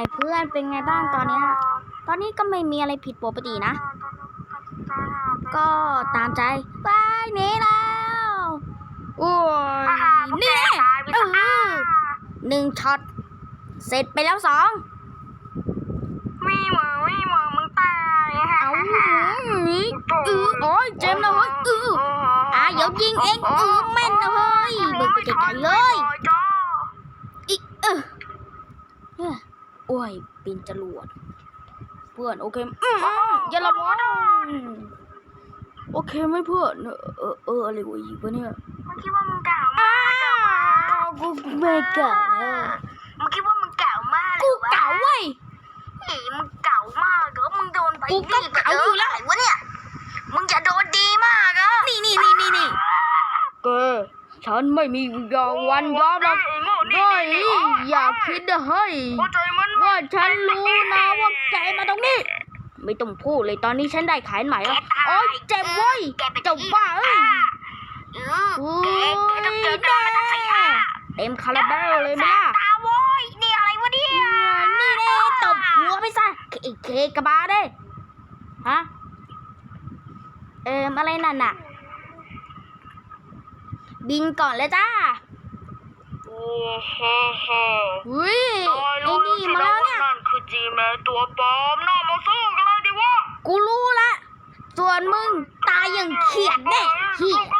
ไอ้เพื่อนเป็นไงบ้างตอนเนี้ยตอนนี้ก็ไม่มีอะไรผิดปกตินะ ก็ตามใจไปหนีแล้วโอ้ยนี่เออหนึ่งช็อตเสร็จไปแล้วสองมีหมือมีหมือมึงตายฮะเอาหนีเออโอ้ยเจมส์นะเฮ้ยเอออะเดี๋ยวยิงเองเออแม่นนะเฮ้ยเบิกไปไกลๆเลยจ้าอีกเออเฮ้ย โอ้ยปีนจรวด เพื่อนโอเคอืมอืมอย่าละวะโอเคไหมเพื่อนเออเออเอออะไรวะอีกวะเนี่ยมึงคิดว่ามึงเก่าอ้มากเหรอวะาวกูไม่เก่าเลยมึงคิดว่ามึงเก่ามากหรกูอวะเก่าเว้ยอีมึงเก่ามากเหรอมึงโดนไปกูก็เก่าอยู่แล้วไหนวะเนี่ย มึงจะโดนดีมากอะ นี่นี่นี่นี่นี่เก ฉันไม่มียาวันยอมหรอกเฮ้ยอย่าคิดนะเฮ้ยเข้าใจมันว่าฉันรู้นะว่าแกมาตรงนี้ ไม่ต้องพูดเลยตอนนี้ฉันได้ขายใหม่แล้วโอ๊ยเจ็บเว้ยแกเป็นเจ้าบ้าเอ้ยเออแกแกต้องเจอหน้ามันนะขยะเต็มคาราเบลเลยไหมล่ะตาโว้ยนี่อะไรวะเนี่ยนี่เน่ตบหัวไปซะไอ้เคกระบาเด้ฮะเอิมอะไรนั่นน่ะ บินก่อนเลยจ้าโอ้ฮ่าฮ่าอุ้ยตายไอ้แล้วนี่มาแล้วเนี่ยนั่นคือจีแมตัวปลอมน่ามาสู้กันเลยดิวะ กูรู้ละ ส่วนมึงตายอย่างเขียดแน่สู้ที่กัน